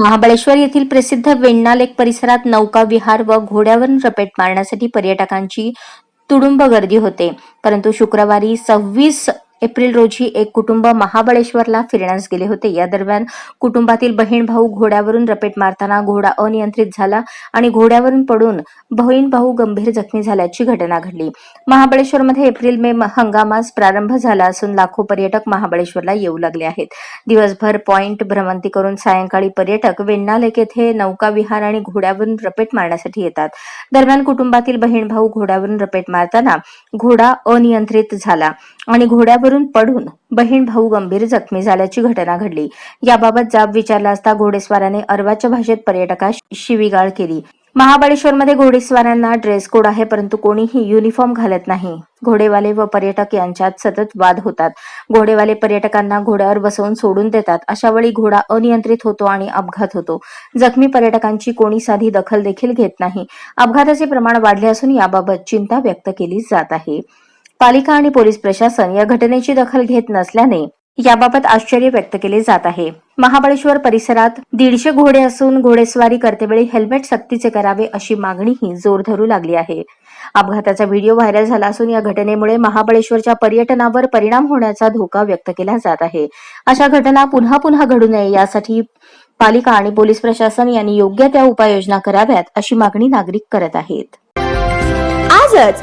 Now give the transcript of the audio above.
महाबळेश्वर येथील प्रसिद्ध वेण्णा लेक परिसरात नौका विहार व घोड्यावरून रपेट मारण्यासाठी पर्यटकांची तुडुंब गर्दी होते. परंतु शुक्रवारी सव्वीस एप्रिल रोजी एक कुटुंब महाबळेश्वरला फिरण्यास गेले होते. या दरम्यान कुटुंबातील बहीण भाऊ घोड्यावरून रपेट मारताना घोडा अनियंत्रित झाला आणि घोड्यावरून पडून बहीण भाऊ गंभीर जखमी झाल्याची घटना घडली. महाबळेश्वरमध्ये एप्रिल मे हंगामास प्रारंभ झाला असून लाखो पर्यटक महाबळेश्वरला येऊ लागले आहेत. दिवसभर पॉइंट भ्रमंती करून सायंकाळी पर्यटक वेण्णा लेक येथे नौका विहार आणि घोड्यावरून रपेट मारण्यासाठी येतात. दरम्यान कुटुंबातील बहीण भाऊ घोड्यावरून रपेट मारताना घोडा अनियंत्रित झाला. आणि घोड्यावरून पडून बहीण भाऊ गंभीर जखमी झाल्याची घटना घडली. याबाबत जाब विचारला असता घोडेस्वाराने अर्वाच्या भाषेत पर्यटकास शिवीगाळ केली. महाबळेश्वरमध्ये घोडेस्वारांना ड्रेस कोड आहे परंतु कोणीही युनिफॉर्म घालत नाही. घोडेवाले व पर्यटक यांच्यात सतत वाद होतात. घोडेवाले पर्यटकांना घोड्यावर बसवून सोडून देतात. अशा वेळी घोडा अनियंत्रित होतो आणि अपघात होतो. जखमी पर्यटकांची कोणी साधी दखल देखील घेत नाही. अपघाताचे प्रमाण वाढले असून याबाबत चिंता व्यक्त केली जात आहे. पालिका आणि पोलीस प्रशासन या घटनेची दखल घेत नसल्याने याबाबत आश्चर्य व्यक्त केले जात आहे. महाबळेश्वर परिसरात दीडशे घोडे असून घोडेस्वारी करतेवेळी हेल्मेट सक्तीचे करावे अशी मागणीही जोर धरू लागली आहे. अपघाताचा व्हिडिओ व्हायरल झाला असून या घटनेमुळे महाबळेश्वरच्या पर्यटनावर परिणाम होण्याचा धोका व्यक्त केला जात आहे. अशा घटना पुन्हा पुन्हा घडू नये यासाठी पालिका आणि पोलीस प्रशासन यांनी योग्य त्या उपाययोजना कराव्यात अशी मागणी नागरिक करत आहेत. आजच